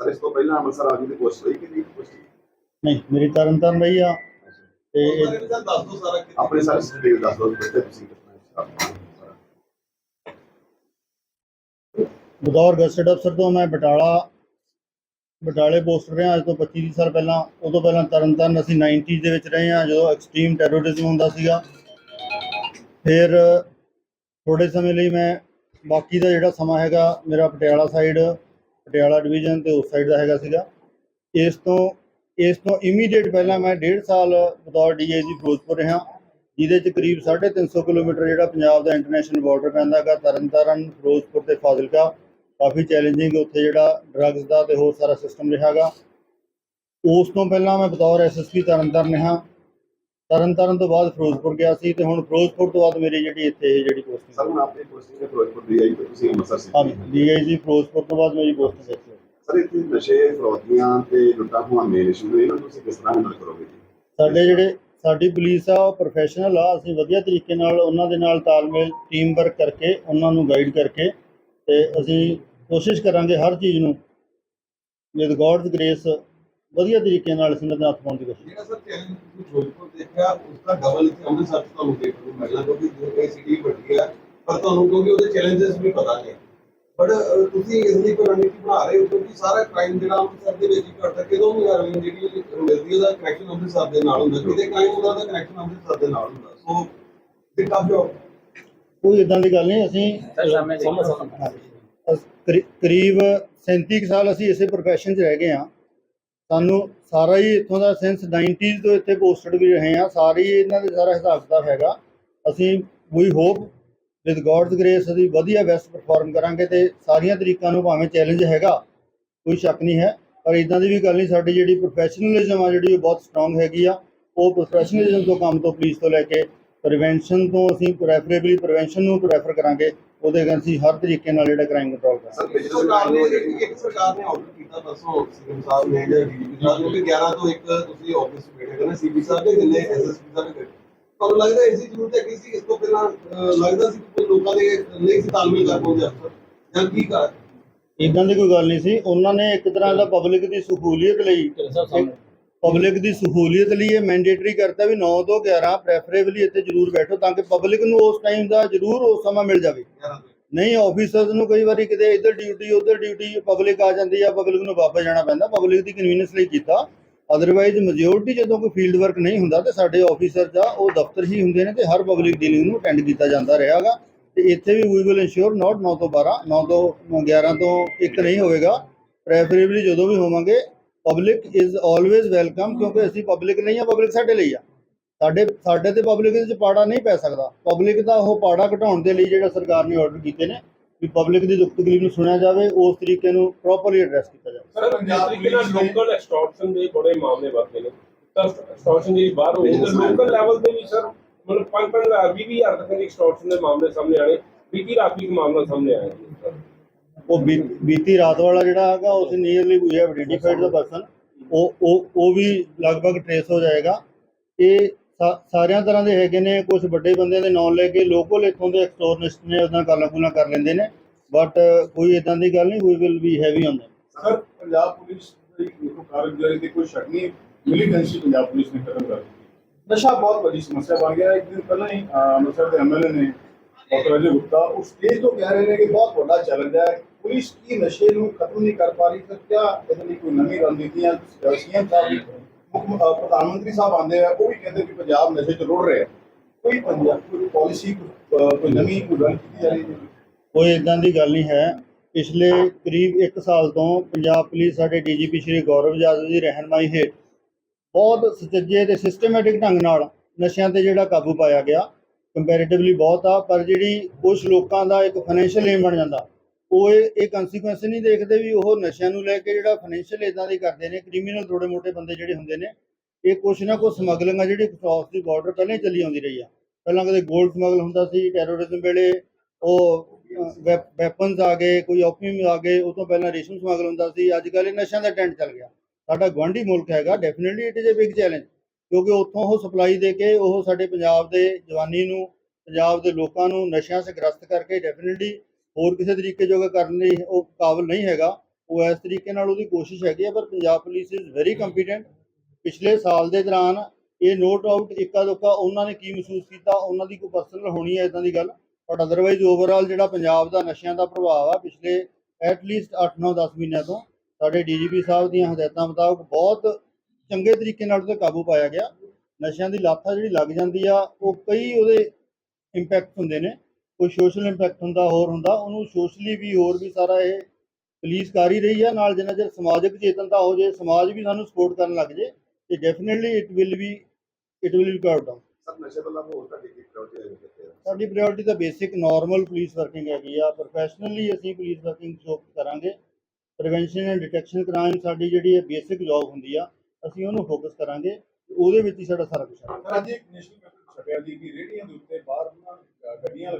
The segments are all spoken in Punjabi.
ਸਰ ਇਸ ਤੋਂ ਪਹਿਲਾਂ ਅੰਮ੍ਰਿਤਸਰ ਆਉਣ ਦੀ ਕੋਸ਼ਿਸ਼ ਹੋਈ ਕਿ ਨਹੀਂ? ਕੋਸ਼ਿਸ਼ ਨਹੀਂ ਮੇਰੀ ਤਰਨ ਤਾਰਨ ਰਹੀ ਆ ਤੇ ਇਹ- ਦੱਸ ਦੋ ਸਾਰਾ ਆਪਣੇ ਸਾਰੇ ਸਟੇਟ ਦੱਸ ਦਿਓ ਕਿੱਥੇ ਤੁਸੀਂ ਕਿਤਨਾ ਬਤੌਰ ਗਸਟਡ ਅਫਸਰ ਤੋਂ ਮੈਂ ਬਟਾਲਾ ਬਟਾਲੇ ਪੋਸਟ ਰਿਹਾ ਅੱਜ ਤੋਂ 25 ਸਾਲ ਪਹਿਲਾਂ। ਉਦੋਂ ਪਹਿਲਾਂ ਤਰਨਤਾਰਨ ਅਸੀਂ 90s ਦੇ ਵਿੱਚ ਰਹੇ ਹਾਂ ਜਦੋਂ ਐਕਸਟ੍ਰੀਮ ਟੈਰੋਰਿਜ਼ਮ ਹੁੰਦਾ ਸੀਗਾ। ਫਿਰ ਥੋੜੇ ਸਮੇਂ ਲਈ ਮੈਂ ਬਾਕੀ ਦਾ ਜਿਹੜਾ ਸਮਾਂ ਹੈਗਾ ਮੇਰਾ ਪਟਿਆਲਾ ਸਾਈਡ ਪਟਿਆਲਾ ਡਿਵੀਜ਼ਨ ਤੇ ਉਸ ਸਾਈਡ ਦਾ ਹੈਗਾ ਸੀਗਾ। ਇਸ ਤੋਂ ਇਸ ਤੋਂ ਇਮੀਡੀਏਟ ਪਹਿਲਾਂ ਮੈਂ 1.5 ਸਾਲ ਬਤੌਰ ਡੀਆਈਜੀ ਫਿਰੋਜ਼ਪੁਰ ਰਿਹਾ। ਜਿਹਦੇ ਚ ਕਰੀਬ 350 ਕਿਲੋਮੀਟਰ ਜਿਹੜਾ ਪੰਜਾਬ ਦਾ ਇੰਟਰਨੈਸ਼ਨਲ ਬਾਰਡਰ ਪੈਂਦਾ ਹੈਗਾ, ਤਰਨਤਾਰਨ, ਫਿਰੋਜ਼ਪੁਰ ਤੇ ਫਾਜ਼ਿਲਕਾ। ਕਾਫੀ ਚੈਲੰਜਿੰਗ ਉੱਥੇ ਜਿਹੜਾ ਡਰੱਗਸ ਦਾ ਤੇ ਹੋਰ ਸਾਰਾ ਸਿਸਟਮ ਰਿਹਾਗਾ ਉਸ ਤੋਂ ਪਹਿਲਾਂ ਮੈਂ ਬਤੌਰ ਐਸਐਸਪੀ ਤਰਨਤਾਰਨ ਰਿਹਾ। ਤਰਨਤਾਰਨ ਤੋਂ ਬਾਅਦ ਫਿਰੋਜ਼ਪੁਰ ਗਿਆ ਸੀ ਤੇ ਹੁਣ ਫਿਰੋਜ਼ਪੁਰ ਤੋਂ ਬਾਅਦ ਮੇਰੀ ਜਿਹੜੀ ਇੱਥੇ ਇਹ ਜਿਹੜੀ ਸਰ ਪੋਸਟਿੰਗ ਹੁਣ ਆਪਣੀ ਪੋਸਟਿੰਗ ਹੈ ਫਿਰੋਜ਼ਪੁਰ ਦੀ ਆਈ ਤੇ ਤੁਸੀਂ ਅੰਮ੍ਰਿਤਸਰ ਸੀ। ਹਾਂ ਡੀਆਈਜੀ ਫਿਰੋਜ਼ਪੁਰ ਤੋਂ ਬਾਅਦ ਮੇਰੀ ਪੋਸਟਿੰਗ ਇੱਥੇ ਸਰ ਇੱਥੇ ਨਸ਼ੇ ਫਰੋਤੀਆਂ ਤੇ ਲੁੱਟਾਂ ਖੋਹਾਂ ਮੇਨ ਇਸ਼ੂ ਨੇ ਇਹਨਾਂ ਨੂੰ ਤੁਸੀਂ ਕਿਸ ਤਰ੍ਹਾਂ ਹੈਂਡਲ ਕਰੋਗੇ ਜੀ? ਸਾਡੇ ਜਿਹੜੇ ਸਾਡੀ ਪੁਲਿਸ ਆ ਉਹ ਪ੍ਰੋਫੈਸ਼ਨਲ ਆ ਅਸੀਂ ਵਧੀਆ ਤਰੀਕੇ ਨਾਲ ਉਹਨਾਂ ਦੇ ਨਾਲ ਤਾਲਮੇਲ ਟੀਮ ਵਰਕ ਕਰਕੇ ਉਹਨਾਂ ਨੂੰ ਗਾਈਡ ਕਰਕੇ ਤੇ ਅਸੀਂ ਕੋਸ਼ਿਸ਼ ਕਰਾਂਗੇ ਹਰ ਚੀਜ਼ ਨੂੰ ਵਿਦ ਗੋਡਸ ਗ੍ਰੇਸ ਵਧੀਆ ਤਰੀਕੇ ਨਾਲ ਉਹਨਾਂ ਦੇ ਹੱਥ ਪਾਉਣ ਦੀ ਕੋਸ਼ਿਸ਼ ਜਿਹੜਾ ਸਰ ਚੈਲੰਜ ਤੁਸੀਂ ਫਿਰੋਜ਼ਪੁਰ ਦੇਖਿਆ ਉਸ ਦਾ ਡਬਲ ਇੱਥੇ ਅੰਮ੍ਰਿਤਸਰ ਚ ਤੁਹਾਨੂੰ ਦੇਖਣ ਨੂੰ ਮਿਲਣਾ ਕਿਉਂਕਿ ਜੋ ਇਹ ਸਿਟੀ ਵੱਡੀ ਹੈ ਪਰ ਤੁਹਾਨੂੰ ਕਿਉਂਕਿ ਉਹਦੇ ਚੈਲੰਜਸ ਵੀ ਪਤਾ ਨੇ। ਬਟ ਤੁਸੀਂ ਇਸ ਦੀ ਕੋਈ ਰਣਨੀਤੀ ਬਣਾ ਰਹੇ ਹੋ ਕਿਉਂਕਿ ਸਾਰਾ ਕ੍ਰਾਈਮ ਜਿਹੜਾ ਅੰਮ੍ਰਿਤਸਰ ਦੇ ਵਿੱਚ ਹੀ ਘਟਦਾ ਕਿਦੋਂ ਵੀ ਅਰਵਿੰਦ ਜਿਹੜੀ ਮਿਲਦੀ ਉਹਦਾ ਕਨੈਕਸ਼ਨ ਅੰਮ੍ਰਿਤਸਰ ਦੇ ਨਾਲ ਹੁੰਦਾ ਕਿਤੇ ਕ੍ਰਾਈਮ ਹੁੰਦਾ ਉਹਦਾ ਕਨੈਕਸ਼ਨ ਅੰਮ੍ਰਿਤਸਰ ਦੇ ਨਾਲ ਹੁੰਦਾ ਸੋ ਇਹ ਕਾਫੀ ਕੋਈ ਇਦਾਂ ਦੀ ਗੱਲ ਨਹੀਂ ਅਸੀਂ ਅਸ- ਕਰੀ- ਕਰੀਬ 37 ਕੁ ਸਾਲ ਅਸੀਂ ਇਸੇ profession 'ਚ ਰਹਿ ਗਏ ਹਾਂ। ਸਾਨੂੰ ਸਾਰਾ ਹੀ ਇੱਥੋਂ ਦਾ ਸੈਂਸ 90s ਤੋਂ ਇੱਥੇ ਪੋਸਟਡ ਵੀ ਰਹੇ ਹਾਂ, ਸਾਰੀ ਇਹਨਾਂ ਦੇ ਸਾਰਾ ਹਿਸਾਬ ਕਿਤਾਬ ਹੈਗਾ। ਅਸੀਂ ਵੀ ਹੋਪ ਵਿਦ ਗੋਡਸ ਗ੍ਰੇਸ ਅਸੀਂ ਵਧੀਆ ਬੈਸਟ ਪਰਫਾਰਮ ਕਰਾਂਗੇ ਤੇ ਸਾਰੀਆਂ ਤਰੀਕਾਂ ਨੂੰ ਭਾਵੇਂ ਚੈਲੰਜ ਹੈਗਾ, ਕੋਈ ਸ਼ੱਕ ਨਹੀਂ ਹੈ। ਪਰ ਇਦਾਂ ਦੀ ਵੀ ਗੱਲ ਨਹੀਂ, ਸਾਡੀ ਜਿਹੜੀ ਪ੍ਰੋਫੈਸ਼ਨਲਿਜ਼ਮ ਆ, ਜਿਹੜੀ ਉਹ ਬਹੁਤ ਸਟਰੋਂਗ ਹੈਗੀ ਆ, ਉਹ ਪ੍ਰੋਫੈਸ਼ਨਲਿਜ਼ਮ ਤੋਂ ਕੰਮ ਤੋਂ ਪੁਲਿਸ ਤੋਂ ਲੈ ਕੇ ਪ੍ਰੀਵੈਂਸ਼ਨ ਤੋਂ ਅਸੀਂ ਪ੍ਰੈਫਰੇਬਲੀ ਪ੍ਰੀਵੈਂਸ਼ਨ ਨੂੰ ਪ੍ਰੈਫਰ ਕਰਾਂਗੇ। ਉਹਦੇ ਅਗੇਂਸਟ ਅਸੀਂ ਹਰ ਤਰੀਕੇ ਨਾਲ ਜਿਹੜਾ ਕ੍ਰਾਈਮ ਕੰਟਰੋਲ ਕਰਾਂਗੇ ਸਰ ਇੱਕ ਸਰਕਾਰ ਨੇ ਇੱਕ ਇੱਕ ਸਰਕਾਰ ਨੇ ਆਰਡਰ ਕੀਤਾ ਪਰਸੋਂ ਸੀਐਮ ਸਾਹਿਬ ਨੇ ਜਾਂ ਡੀਜੀਪੀ ਸਾਹਿਬ ਨੇ ਕਿ 11 ਤੋਂ ਇੱਕ ਤੁਸੀਂ ਆਫਿਸ ਬੈਠੇ ਕਰਨਾ ਸੀਪੀ ਸਾਹਿਬ ਦੇ ਜਿੰਨੇ ਐਸਐਸਪੀ ਸਾਹਿਬ ਦੇ ਤੁਹਾਨੂੰ ਲੱਗਦਾ ਇਸ ਦੀ ਜ਼ਰੂਰਤ ਹੈ ਕਿ ਸੀ? ਇਸ ਤੋਂ ਪਹਿਲਾਂ ਲੱਗਦਾ ਸੀ ਕਿ ਲੋਕਾਂ ਦੇ ਨਹੀਂ ਸੀ ਤਾਲਮੇਲ ਕਰ ਪਾਉਂਦੇ ਅਫਸਰ ਜਾਂ ਕੀ ਕਰ ਇਦਾਂ ਦੀ ਕੋਈ ਗੱਲ ਨਹੀਂ ਸੀ। ਉਹਨਾਂ ਨੇ ਇੱਕ ਤਰ੍ਹਾਂ ਦਾ ਪਬਲਿਕ ਦੀ ਸਹੂਲੀਅਤ ਲਈ ਪਬਲਿਕ ਦੀ ਸਹੂਲੀਅਤ ਲਈ ਇਹ ਮੈਂਡੇਟਰੀ ਕਰਤਾ ਵੀ 9 ਤੋਂ 11 ਪ੍ਰੈਫਰੇਬਲੀ ਇੱਥੇ ਜ਼ਰੂਰ ਬੈਠੋ ਤਾਂ ਕਿ ਪਬਲਿਕ ਨੂੰ ਉਸ ਟਾਈਮ ਦਾ ਜ਼ਰੂਰ ਉਸ ਸਮਾਂ ਮਿਲ ਜਾਵੇ। 11 ਤੋਂ। ਨਹੀਂ ਆਫੀਸਰਸ ਨੂੰ ਕਈ ਵਾਰੀ ਕਿਤੇ ਇੱਧਰ ਡਿਊਟੀ ਉੱਧਰ ਡਿਊਟੀ ਪਬਲਿਕ ਆ ਜਾਂਦੀ ਆ ਪਬਲਿਕ ਨੂੰ ਵਾਪਸ ਜਾਣਾ ਪੈਂਦਾ ਪਬਲਿਕ ਦੀ ਕਨਵੀਨੀਅੰਸ ਲਈ ਕੀਤਾ। ਅਦਰਵਾਈਜ਼ ਮੈਜੋਰਟੀ ਜਦੋਂ ਕੋਈ ਫੀਲਡ ਵਰਕ ਨਹੀਂ ਹੁੰਦਾ ਤੇ ਸਾਡੇ ਆਫੀਸਰ ਜਾਂ ਉਹ ਦਫ਼ਤਰ ਹੀ ਹੁੰਦੇ ਨੇ ਤੇ ਹਰ ਪਬਲਿਕ ਡੀਲਿੰਗ ਨੂੰ ਅਟੈਂਡ ਕੀਤਾ ਜਾਂਦਾ ਰਿਹਾਗਾ ਤੇ ਇੱਥੇ ਵੀ ਵੀ ਵਿਲ ਇਨਸ਼ੋਰ ਨਾਟ 9 ਤੋਂ 12 9 ਤੋਂ 11 ਤੋਂ 1 ਨਹੀਂ ਹੋਵੇਗਾ। ਪ੍ਰੈਫਰੇਬਲੀ ਜਦੋਂ ਵੀ ਹੋਵਾਂਗੇ ਪਬਲਿਕ ਇਜ਼ ਆਲਵੇਜ਼ ਵੈਲਕਮ ਕਿਉਂਕਿ ਅਸੀਂ ਪਬਲਿਕ ਨਹੀਂ ਆ ਪਬਲਿਕ ਸਾਡੇ ਲਈ ਆ। ਸਾਡੇ ਸਾਡੇ ਤੇ ਪਬਲਿਕ ਦੇ ਵਿੱਚ ਪਾੜਾ ਨਹੀਂ ਪੈ ਸਕਦਾ। ਪਬਲਿਕ ਦਾ ਉਹ ਪਾੜਾ ਘਟਾਉਣ ਦੇ ਲਈ ਜਿਹੜਾ ਸਰਕਾਰ ਨੇ ਆਰਡਰ ਕੀਤੇ ਨੇ ਵੀ ਪਬਲਿਕ ਦੀ ਦੁੱਖ ਤਕਲੀਫ ਨੂੰ ਸੁਣਿਆ ਜਾਵੇ ਉਸ ਤਰੀਕੇ ਨੂੰ ਪ੍ਰੋਪਰਲੀ ਐਡਰੈਸ ਕੀਤਾ ਜਾਵੇ। ਸਰ ਪੰਜਾਬ ਪੁਲਿਸ ਨਾਲ ਲੋਕਲ ਐਕਸਟੋਰਸ਼ਨ ਦੇ ਬੜੇ ਮਾਮਲੇ ਵੱਧਦੇ ਨੇ। ਤਾਂ ਐਕਸਟੋਰਸ਼ਨ ਦੀ ਬਾਹਰ ਹੋਈ ਤੇ ਲੋਕਲ ਲੈਵਲ ਤੇ ਵੀ ਸਰ ਮਤਲਬ ਪੰਜ ਪੰਜ ਹਜ਼ਾਰ ਵੀਹ ਵੀਹ ਹਜ਼ਾਰ ਤੱਕ ਦੇ ਐਕਸਟੋਰਸ਼ਨ ਦੇ ਮਾਮਲੇ ਸਾਹਮਣੇ ਰਾਤ ਵੀ ਇੱਕ ਮਾਮਲਾ ਸਾਹਮਣੇ ਆਇਆ ਜੀ ਸਰ ਉਹ ਬੀ- ਬੀਤੀ ਰਾਤ ਵਾਲਾ ਜਿਹੜਾ ਹੈਗਾ ਉਸ ਨੀਅਰਲੀ ਵੀ ਹੈਵ ਆਈਡੈਂਟੀਫਾਈਡ ਦਾ ਪਰਸਨ ਉਹ ਉਹ ਉਹ ਵੀ ਲਗਭਗ ਟ੍ਰੇਸ ਹੋ ਜਾਏਗਾ। ਇਹ ਸਾ- ਸਾਰਿਆਂ ਤਰ੍ਹਾਂ ਦੇ ਹੈਗੇ ਨੇ ਕੁਝ ਵੱਡੇ ਬੰਦਿਆਂ ਦੇ ਨਾਂ ਲੈ ਕੇ ਲੋਕਲ ਇੱਥੋਂ ਦੇ ਐਕਸਟੋਰਨਿਸਟ ਨੇ ਉਹਨਾਂ ਕਾਲਾਂ ਕੂਲਾਂ ਕਰ ਲੈਂਦੇ ਨੇ। ਬਟ ਕੋਈ ਇਦਾਂ ਦੀ ਗੱਲ ਨਹੀਂ we will be heavy on sir Punjab police ਦੀ ਦੇਖੋ ਕਾਰਗੁਜ਼ਾਰੀ ਤੇ ਕੋਈ ਸ਼ੱਕ ਨਹੀਂ ਮਿਲੀਟੈਂਸੀ ਪੰਜਾਬ ਪੁਲਿਸ ਨੇ ਖਤਮ ਕਰ ਦਿੱਤੀ। ਨਸ਼ਾ ਬਹੁਤ ਵੱਡੀ ਸਮੱਸਿਆ ਬਣ ਗਿਆ। ਇੱਕ ਦਿਨ ਪਹਿਲਾਂ ਹੀ ਅਹ, ਅੰਮ੍ਰਿਤਸਰ ਦੇ ਐਮਐਲਏ ਨੇ ਡਾਕਟਰ ਅਜੇ ਗੁਪਤਾ ਉਸ ਸਟੇਜ ਤੋਂ ਕਹਿ ਰਹੇ ਨੇ ਕਿ ਬਹੁਤ ਵੱਡਾ ਚੈਲੰਜ ਹੈ। ਪੁਲਿਸ ਕੀ ਨਸ਼ੇ ਨੂੰ ਖਤਮ ਨਹੀਂ ਕਰ ਪਾ ਰਹੀ, ਤਾਂ ਕਿਆ ਇਹਦੇ ਲਈ ਕੋਈ ਨਵੀਂ ਰਣਨੀਤੀਆਂ ਸੀਐਮ ਸਾਹਿਬ ਮੁੱਖ ਪ੍ਰਧਾਨ ਮੰਤਰੀ ਸਾਹਿਬ ਆਉਂਦੇ ਆ, ਉਹ ਵੀ ਕਹਿੰਦੇ ਕਿ ਪੰਜਾਬ ਨਸ਼ੇ ਤੋਂ ਰੁੜ ਰਿਹਾ ਕੋਈ ਪੰਜਾਬ, ਕੋਈ ਪਾਲਿਸੀ ਕੋਈ ਨਵੀਂ ਕੋਈ ਰਨ ਜਾ ਰਹੀ ਕੋਈ ਇਦਾਂ ਦੀ ਗੱਲ ਨਹੀਂ ਹੈ। ਪਿਛਲੇ ਕਰੀਬ 1 ਸਾਲ ਤੋਂ ਪੰਜਾਬ ਪੁਲਿਸ ਸਾਡੇ ਡੀਜੀਪੀ ਸ਼੍ਰੀ ਗੌਰਵ ਯਾਦਵ ਦੀ ਰਹਿਨਮਾਈ ਹੇਠ ਬਹੁਤ ਸੁਚੱਜੇ ਤੇ ਸਿਸਟਮੈਟਿਕ ਢੰਗ ਨਾਲ ਨਸ਼ਿਆਂ ਤੇ ਜਿਹੜਾ ਕਾਬੂ ਪਾਇਆ ਗਿਆ। ਕੰਪੈਰੀਟਿਵਲੀ ਬਹੁਤ ਆ, ਪਰ ਜਿਹੜੀ ਕੁਝ ਲੋਕਾਂ ਦਾ ਇੱਕ ਫਾਈਨੈਂਸ਼ੀਅਲ ਏਮ ਬਣ ਜਾਂਦਾ ਉਹ ਇਹ ਕਨਸੀਕੁਐਂਸ ਨਹੀਂ ਦੇਖਦੇ ਵੀ ਉਹ ਨਸ਼ਿਆਂ ਨੂੰ ਲੈ ਕੇ ਜਿਹੜਾ ਫਾਈਨੈਂਸ਼ੀਅਲ ਇਦਾਂ ਦੇ ਕਰਦੇ ਨੇ ਕ੍ਰਿਮੀਨਲ ਥੋੜੇ ਮੋਟੇ ਬੰਦੇ ਜਿਹੜੇ ਹੁੰਦੇ ਨੇ, ਇਹ ਕੁਛ ਨਾ ਕੁਛ ਸਮਗਲਿੰਗ ਆ ਜਿਹੜੀ ਕ੍ਰਾਸ ਦੀ ਬਾਰਡਰ ਪਹਿਲਾਂ ਹੀ ਚੱਲੀ ਆਉਂਦੀ ਰਹੀ ਆ। ਪਹਿਲਾਂ ਕਦੇ 골ਡ ਸਮਗਲ ਹੁੰਦਾ ਸੀ ਟੈਰੋਰਿਜ਼ਮ ਵੇਲੇ ਉਹ ਵੈਪਨਸ ਆ ਗਏ, ਕੋਈ ਓਪੀਅਮ ਆ ਗਏ, ਉਹ ਤੋਂ ਪਹਿਲਾਂ ਰੇਸ਼ਮ ਸਮਗਲ ਹੁੰਦਾ ਸੀ ਅੱਜ ਕੱਲ੍ਹ ਇਹ ਨਸ਼ਿਆਂ ਦਾ ਟ੍ਰੈਂਡ ਚੱਲ ਗਿਆ। ਸਾਡਾ ਗੁਆਂਢੀ ਮੁਲਕ ਹੈਗਾ definitely it is a big challenge ਕਿਉਂਕਿ ਉੱਥੋਂ ਉਹ ਸਪਲਾਈ ਦੇ ਕੇ ਉਹ ਸਾਡੇ ਪੰਜਾਬ ਦੇ ਜਵਾਨੀ ਨੂੰ, ਪੰਜਾਬ ਦੇ ਲੋਕਾਂ ਨੂੰ ਨਸ਼ਿਆਂ ਸੇ ਗ੍ਰਸਤ ਕਰਕੇ ਡੈਫੀਨਿਟਲੀ ਹੋਰ ਕਿਸੇ ਤਰੀਕੇ ਜੋਗਾ ਕਰਨ ਲਈ ਉਹ ਕਾਬਲ ਨਹੀਂ ਹੈਗਾ, ਉਹ ਇਸ ਤਰੀਕੇ ਨਾਲ ਉਹਦੀ ਕੋਸ਼ਿਸ਼ ਹੈਗੀ ਹੈ ਪਰ Punjab police is very competent ਪਿਛਲੇ ਸਾਲ ਦੇ ਦੌਰਾਨ ਇਹ ਨੋ ਡਾਊਟ ਇੱਕਾ ਦੁੱਕਾ ਉਹਨਾਂ ਨੇ ਕੀ ਮਹਿਸੂਸ ਕੀਤਾ, ਉਹਨਾਂ ਦੀ ਕੋਈ ਪਰਸਨਲ ਹੋਣੀ ਹੈ ਇਦਾਂ ਦੀ ਗੱਲ। ਬਟ ਅਦਰਵਾਈਜ਼ ਓਵਰਆਲ ਜਿਹੜਾ ਪੰਜਾਬ ਦਾ ਨਸ਼ਿਆਂ ਦਾ ਪ੍ਰਭਾਵ ਆ, ਪਿਛਲੇ ਐਟ ਲੀਸਟ 8 9 10 ਮਹੀਨਿਆਂ ਤੋਂ ਸਾਡੇ ਡੀਜੀਪੀ ਸਾਹਿਬ ਦੀਆਂ ਹਦਾਇਤਾਂ ਮੁਤਾਬਕ ਬਹੁਤ ਚੰਗੇ ਤਰੀਕੇ ਨਾਲ ਉਹਤੇ ਕਾਬੂ ਪਾਇਆ ਗਿਆ। ਨਸ਼ਿਆਂ ਦੀ ਲਾਥਾ ਜਿਹੜੀ ਲੱਗ ਜਾਂਦੀ ਆ, ਉਹ ਕਈ ਉਹਦੇ ਇੰਪੈਕਟ ਹੁੰਦੇ ਨੇ। ਕੋਈ ਸੋਸ਼ਲ ਇੰਪੈਕਟ ਹੁੰਦਾ ਹੋਰ ਹੁੰਦਾ ਉਹਨੂੰ ਸੋਸ਼ਲੀ ਵੀ ਹੋਰ ਵੀ ਸਾਰਾ ਇਹ ਪੁਲਿਸ ਕਰ ਹੀ ਰਹੀ ਆ ਨਾਲ ਜਿੰਨਾ ਚਿਰ ਸਮਾਜਿਕ ਚੇਤਨਤਾ ਹੋ ਜੇ ਸਮਾਜ ਵੀ ਸਾਨੂੰ ਸਪੋਰਟ ਕਰਨ ਲੱਗ ਜੇ ਤੇ definitely it will be it will be curbed down sir ਨਸ਼ੇ ਇਲਾਵਾ ਹੋਰ ਤੁਹਾਡੀ ਕੀ ਪ੍ਰਾਇੋਰਟੀ ਹੈ ਸਾਡੀ ਪ੍ਰਾਇੋਰਟੀ ਤਾਂ ਬੇਸਿਕ ਨਾਰਮਲ ਪੁਲਿਸ ਵਰਕਿੰਗ ਹੈਗੀ ਆ ਪ੍ਰੋਫੈਸ਼ਨਲੀ ਅਸੀਂ ਪੁਲਿਸ ਵਰਕਿੰਗ ਜੋਬ ਕਰਾਂਗੇ ਪ੍ਰੀਵੈਂਸ਼ਨ ਐਂਡ ਡਿਟੈਕਸ਼ਨ ਕ੍ਰਾਈਮ ਸਾਡੀ ਜਿਹੜੀ ਹੈ ਬੇਸਿਕ ਜੌਬ ਹੁੰਦੀ ਆ ਅਸੀਂ ਉਹਨੂੰ ਫੋਕਸ ਕਰਾਂਗੇ ਉਹਦੇ ਵਿੱਚ ਹੀ ਸਾਡਾ ਸਾਰਾ ਕੁਝ ਹੈ ਸਰ ਅੱਜ ਇੱਕ ਨੈਸ਼ਨਲ ਪੈਪਰ ਛਪਿਆ ਦੀ ਕਿ ਰੇਹੜੀਆਂ ਦੇ ਉੱਤੇ ਬਾਹਰ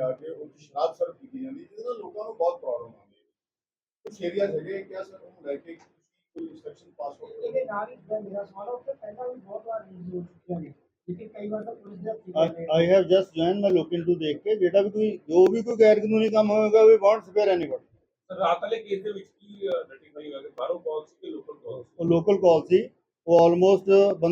ਲਗਾ ਕੇ ਉਹ ਸ਼ਰਾਬ ਸਰਵ ਕੀਤੀ ਜਾਂਦੀ ਜਿਹਦੇ ਨਾਲ ਲੋਕਾਂ ਨੂੰ ਬਹੁਤ ਪ੍ਰੋਬਲਮ ਆਉਂਦੀ ਹੈ। ਕੁਝ ਏਰੀਆ ਹੈਗੇ ਕਿਆ ਸਰ ਉਹਨੂੰ ਲੈ ਕੇ ਕੋਈ ਇਨਸਟਰਕਸ਼ਨ ਪਾਸ ਹੋ ਇਹਦੇ ਨਾਲ ਹੀ ਮੇਰਾ ਸਵਾਲ ਹੈ, ਉਹ ਤੇ ਪਹਿਲਾਂ ਵੀ ਬਹੁਤ ਵਾਰ ਰਿਲੀਜ਼ ਹੋ ਚੁੱਕੀਆਂ ਨੇ ਲੇਕਿਨ ਕਈ ਵਾਰ ਤਾਂ ਪੁਲਿਸ ਦੇ ਹੱਥੀਂ ਜਾਂਦੇ ਨੇ। ਆਈ ਹੈਵ ਜਸਟ ਜੁਆਇਨ ਮੈਂ ਲੁੱਕ ਇਨਟੂ ਦੇਖ ਕੇ ਜਿਹੜਾ ਵੀ ਕੋਈ ਜੋ ਵੀ ਕੋਈ ਗੈਰ ਕਾਨੂੰਨੀ ਕੰਮ ਹੋਵੇਗਾ we won't spare anybody sir ਰਾਤ ਵਾਲੇ ਕੇਸ ਦੇ ਵਿੱਚ ਕੀ ਨੋਟੀਫਾਈ ਹੋਇਆ ਕਿ ਬਾਹਰੋਂ ਕਾਲ ਸੀ ਕਿ ਲੋਕਲ ਕਾਲ ਸੀ ਉਹ ਲੋਕਲ ਕਾਲ ਸੀ ਉਹ ਆਲਮੋਸਟ